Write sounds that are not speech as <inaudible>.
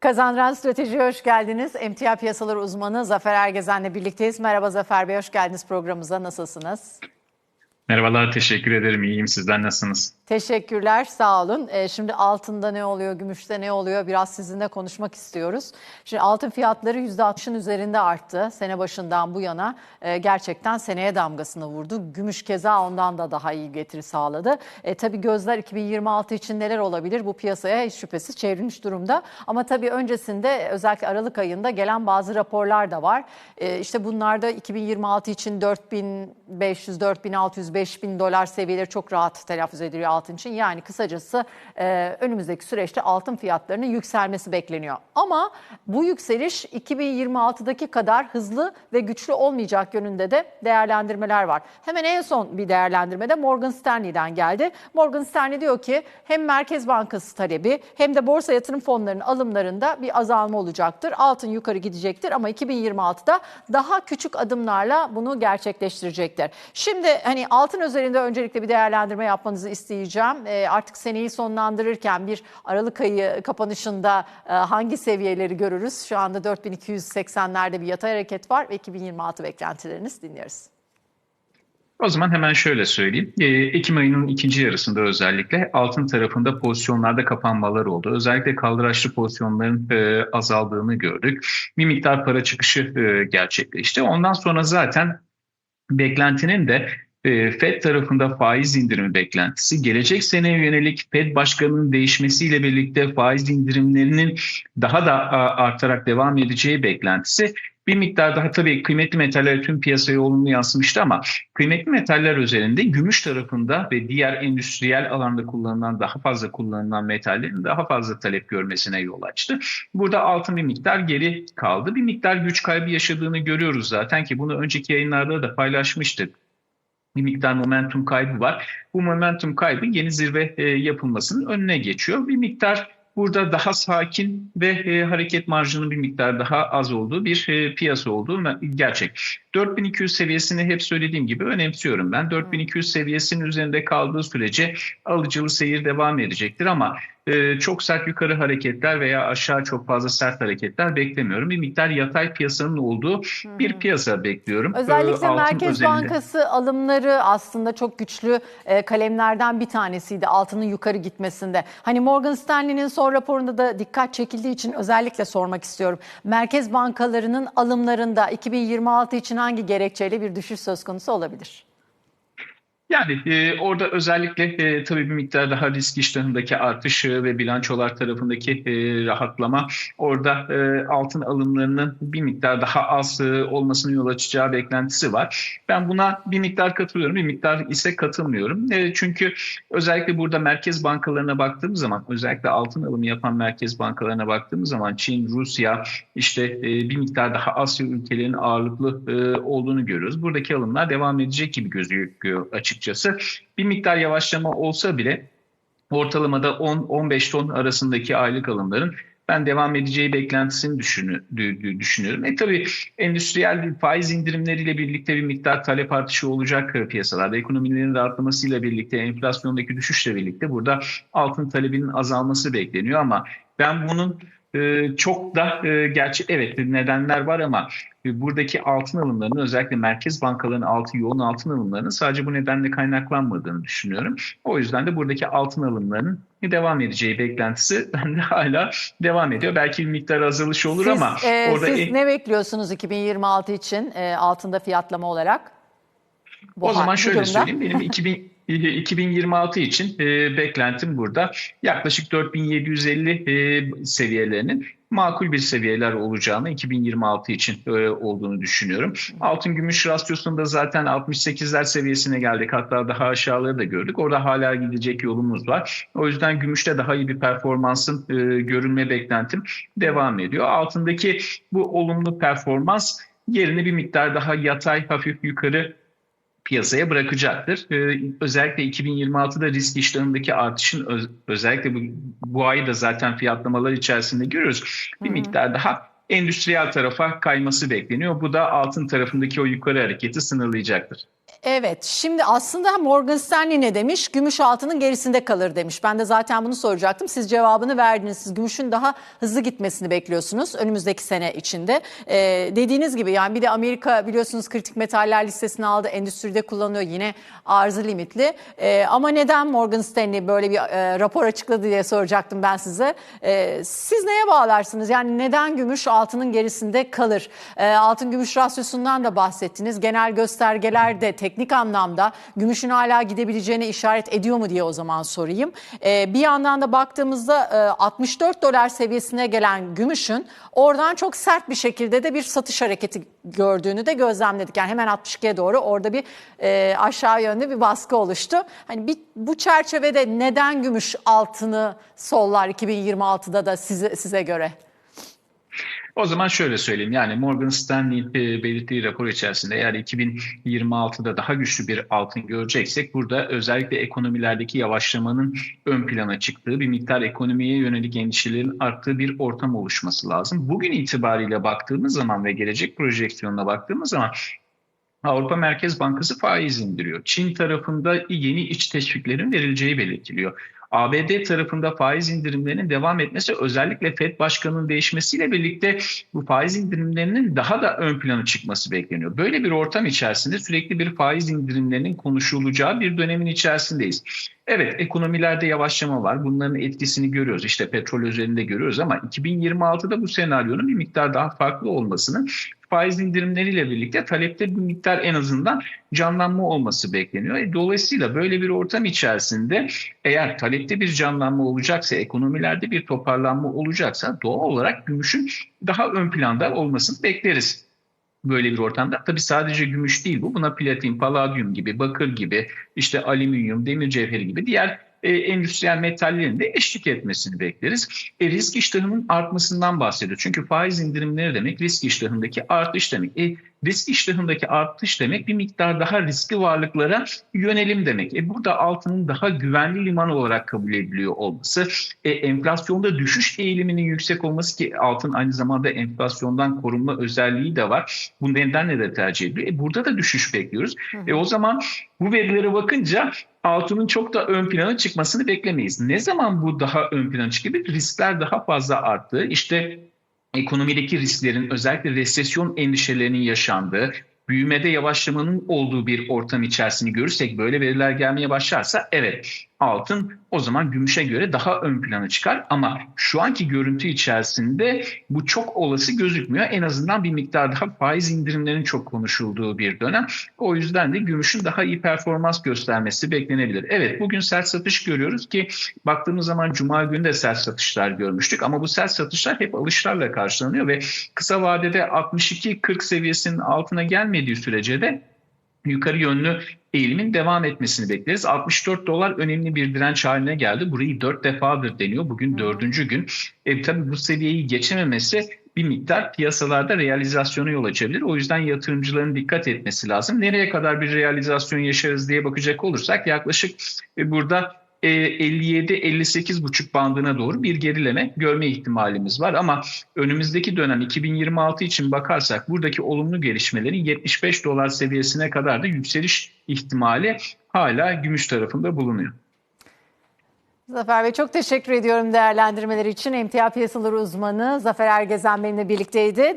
Kazandıran Strateji'ye hoş geldiniz. Emtia piyasaları uzmanı Zafer Ergezen'le birlikteyiz. Merhaba Zafer Bey, hoş geldiniz programımıza. Nasılsınız? Merhabalar, teşekkür ederim. İyiyim. Sizler nasılsınız? Teşekkürler, sağ olun. Ee, şimdi altında ne oluyor, gümüşte ne oluyor biraz sizinle konuşmak istiyoruz. Şimdi altın fiyatları %60'ın üzerinde arttı sene başından bu yana. Ee, gerçekten seneye damgasını vurdu. Gümüş keza ondan da daha iyi getiri sağladı. E, tabii gözler 2026 için neler olabilir bu piyasaya hiç şüphesiz çevrilmiş durumda. Ama tabii öncesinde özellikle Aralık ayında gelen bazı raporlar da var. E, işte bunlarda 2026 için 4500, 4600, 5000 dolar seviyeleri çok rahat telaffuz ediliyor altın için. Yani kısacası e, önümüzdeki süreçte altın fiyatlarının yükselmesi bekleniyor. Ama bu yükseliş 2026'daki kadar hızlı ve güçlü olmayacak yönünde de değerlendirmeler var. Hemen en son bir değerlendirmede Morgan Stanley'den geldi. Morgan Stanley diyor ki hem Merkez Bankası talebi hem de borsa yatırım fonlarının alımlarında bir azalma olacaktır. Altın yukarı gidecektir ama 2026'da daha küçük adımlarla bunu gerçekleştirecektir. Şimdi hani üzerinde öncelikle bir değerlendirme yapmanızı isteyeceğim. E, artık seneyi sonlandırırken bir Aralık ayı kapanışında e, hangi seviyeleri görürüz? Şu anda 4280'lerde bir yatay hareket var ve 2026 beklentileriniz dinliyoruz. O zaman hemen şöyle söyleyeyim. Ee, Ekim ayının ikinci yarısında özellikle altın tarafında pozisyonlarda kapanmalar oldu. Özellikle kaldıraçlı pozisyonların e, azaldığını gördük. Bir miktar para çıkışı e, gerçekleşti. Ondan sonra zaten beklentinin de FED tarafında faiz indirimi beklentisi, gelecek seneye yönelik FED başkanının değişmesiyle birlikte faiz indirimlerinin daha da artarak devam edeceği beklentisi bir miktar daha tabii kıymetli metaller tüm piyasaya olumlu yansımıştı ama kıymetli metaller üzerinde gümüş tarafında ve diğer endüstriyel alanda kullanılan daha fazla kullanılan metallerin daha fazla talep görmesine yol açtı. Burada altın bir miktar geri kaldı. Bir miktar güç kaybı yaşadığını görüyoruz zaten ki bunu önceki yayınlarda da paylaşmıştık bir miktar momentum kaybı var. Bu momentum kaybı yeni zirve e, yapılmasının önüne geçiyor. Bir miktar burada daha sakin ve e, hareket marjının bir miktar daha az olduğu bir e, piyasa olduğu gerçek. 4200 seviyesini hep söylediğim gibi önemsiyorum ben. 4200 seviyesinin üzerinde kaldığı sürece alıcılı seyir devam edecektir ama e, çok sert yukarı hareketler veya aşağı çok fazla sert hareketler beklemiyorum. Bir miktar yatay piyasanın olduğu bir piyasa bekliyorum. Özellikle Altın Merkez özelinde. Bankası alımları aslında çok güçlü e, kalemlerden bir tanesiydi altının yukarı gitmesinde. Hani Morgan Stanley'nin son raporunda da dikkat çekildiği için özellikle sormak istiyorum. Merkez bankalarının alımlarında 2026 için hangi gerekçeyle bir düşüş söz konusu olabilir? Yani e, orada özellikle e, tabii bir miktar daha risk iştahındaki artış ve bilançolar tarafındaki e, rahatlama orada e, altın alımlarının bir miktar daha az e, olmasını yol açacağı beklentisi var. Ben buna bir miktar katılıyorum, bir miktar ise katılmıyorum. E, çünkü özellikle burada merkez bankalarına baktığımız zaman, özellikle altın alımı yapan merkez bankalarına baktığımız zaman Çin, Rusya, işte e, bir miktar daha Asya ülkelerinin ağırlıklı e, olduğunu görüyoruz. Buradaki alımlar devam edecek gibi gözüküyor açık açıkçası. Bir miktar yavaşlama olsa bile ortalamada 10-15 ton arasındaki aylık alımların ben devam edeceği beklentisini düşünüyorum. E tabii endüstriyel faiz indirimleriyle birlikte bir miktar talep artışı olacak piyasalarda. Ekonomilerin rahatlamasıyla birlikte, enflasyondaki düşüşle birlikte burada altın talebinin azalması bekleniyor ama ben bunun e, çok da e, gerçi evet nedenler var ama buradaki altın alımlarının özellikle merkez bankalarının altı yoğun altın alımlarının sadece bu nedenle kaynaklanmadığını düşünüyorum. O yüzden de buradaki altın alımlarının devam edeceği beklentisi <laughs> bende hala devam ediyor. Belki bir miktar azalış olur siz, ama e, orada siz en... ne bekliyorsunuz 2026 için e, altında fiyatlama olarak? Bu o zaman şöyle durumda. söyleyeyim. Benim 2000 <laughs> 2026 için e, beklentim burada yaklaşık 4750 e, seviyelerinin makul bir seviyeler olacağını 2026 için e, olduğunu düşünüyorum. Altın gümüş rasyosunda zaten 68'ler seviyesine geldik. Hatta daha aşağıları da gördük. Orada hala gidecek yolumuz var. O yüzden gümüşte daha iyi bir performansın e, görünme beklentim devam ediyor. Altındaki bu olumlu performans yerini bir miktar daha yatay hafif yukarı piyasaya bırakacaktır. Ee, özellikle 2026'da risk iştahındaki artışın öz, özellikle bu, bu ayı da zaten fiyatlamalar içerisinde görüyoruz. Bir Hı-hı. miktar daha endüstriyel tarafa kayması bekleniyor. Bu da altın tarafındaki o yukarı hareketi sınırlayacaktır. Evet, şimdi aslında Morgan Stanley ne demiş? Gümüş altının gerisinde kalır demiş. Ben de zaten bunu soracaktım. Siz cevabını verdiniz. Siz gümüşün daha hızlı gitmesini bekliyorsunuz önümüzdeki sene içinde. Ee, dediğiniz gibi yani bir de Amerika biliyorsunuz kritik metaller listesine aldı. Endüstride kullanıyor yine arzı limitli. Ee, ama neden Morgan Stanley böyle bir e, rapor açıkladı diye soracaktım ben size. Ee, siz neye bağlarsınız? Yani neden gümüş altının gerisinde kalır? Ee, altın gümüş rasyosundan da bahsettiniz. Genel göstergeler de teknik anlamda gümüşün hala gidebileceğine işaret ediyor mu diye o zaman sorayım. Ee, bir yandan da baktığımızda e, 64 dolar seviyesine gelen gümüşün oradan çok sert bir şekilde de bir satış hareketi gördüğünü de gözlemledik. Yani hemen 62'ye doğru orada bir e, aşağı yönde bir baskı oluştu. Hani bir, bu çerçevede neden gümüş altını sollar 2026'da da size, size göre? O zaman şöyle söyleyeyim yani Morgan Stanley'in e, belirttiği rapor içerisinde eğer 2026'da daha güçlü bir altın göreceksek burada özellikle ekonomilerdeki yavaşlamanın ön plana çıktığı bir miktar ekonomiye yönelik endişelerin arttığı bir ortam oluşması lazım. Bugün itibariyle baktığımız zaman ve gelecek projeksiyonuna baktığımız zaman Avrupa Merkez Bankası faiz indiriyor. Çin tarafında yeni iç teşviklerin verileceği belirtiliyor. ABD tarafında faiz indirimlerinin devam etmesi özellikle FED başkanının değişmesiyle birlikte bu faiz indirimlerinin daha da ön plana çıkması bekleniyor. Böyle bir ortam içerisinde sürekli bir faiz indirimlerinin konuşulacağı bir dönemin içerisindeyiz. Evet ekonomilerde yavaşlama var. Bunların etkisini görüyoruz. İşte petrol üzerinde görüyoruz ama 2026'da bu senaryonun bir miktar daha farklı olmasını faiz indirimleriyle birlikte talepte bir miktar en azından canlanma olması bekleniyor. E, dolayısıyla böyle bir ortam içerisinde eğer talepte bir canlanma olacaksa, ekonomilerde bir toparlanma olacaksa doğal olarak gümüşün daha ön planda olmasını bekleriz böyle bir ortamda. Tabii sadece gümüş değil bu. Buna platin, paladyum gibi, bakır gibi, işte alüminyum, demir cevheri gibi diğer e, endüstriyel metallerin de eşlik etmesini bekleriz. E, risk iştahının artmasından bahsediyor. Çünkü faiz indirimleri demek risk iştahındaki artış demek. E, risk iştahındaki artış demek bir miktar daha riskli varlıklara yönelim demek. E, burada altının daha güvenli liman olarak kabul ediliyor olması, e, enflasyonda düşüş eğiliminin yüksek olması ki altın aynı zamanda enflasyondan korunma özelliği de var. Bu nedenle de tercih ediliyor. E, burada da düşüş bekliyoruz. E, o zaman bu verilere bakınca altının çok da ön plana çıkmasını beklemeyiz. Ne zaman bu daha ön plana çıkıyor? Riskler daha fazla arttı. İşte ekonomideki risklerin özellikle resesyon endişelerinin yaşandığı, büyümede yavaşlamanın olduğu bir ortam içerisinde görürsek böyle veriler gelmeye başlarsa evet altın o zaman gümüşe göre daha ön plana çıkar ama şu anki görüntü içerisinde bu çok olası gözükmüyor. En azından bir miktar daha faiz indirimlerinin çok konuşulduğu bir dönem. O yüzden de gümüşün daha iyi performans göstermesi beklenebilir. Evet bugün sert satış görüyoruz ki baktığımız zaman cuma günü de sert satışlar görmüştük ama bu sert satışlar hep alışlarla karşılanıyor ve kısa vadede 62-40 seviyesinin altına gelmediği sürece de yukarı yönlü eğilimin devam etmesini bekleriz. 64 dolar önemli bir direnç haline geldi. Burayı 4 defadır deniyor. Bugün 4. gün. E, tabii bu seviyeyi geçememesi bir miktar piyasalarda realizasyona yol açabilir. O yüzden yatırımcıların dikkat etmesi lazım. Nereye kadar bir realizasyon yaşarız diye bakacak olursak yaklaşık e, burada 57-58,5 bandına doğru bir gerileme görme ihtimalimiz var. Ama önümüzdeki dönem 2026 için bakarsak buradaki olumlu gelişmelerin 75 dolar seviyesine kadar da yükseliş ihtimali hala gümüş tarafında bulunuyor. Zafer Bey çok teşekkür ediyorum değerlendirmeleri için. Emtia piyasaları uzmanı Zafer Ergezen benimle birlikteydi.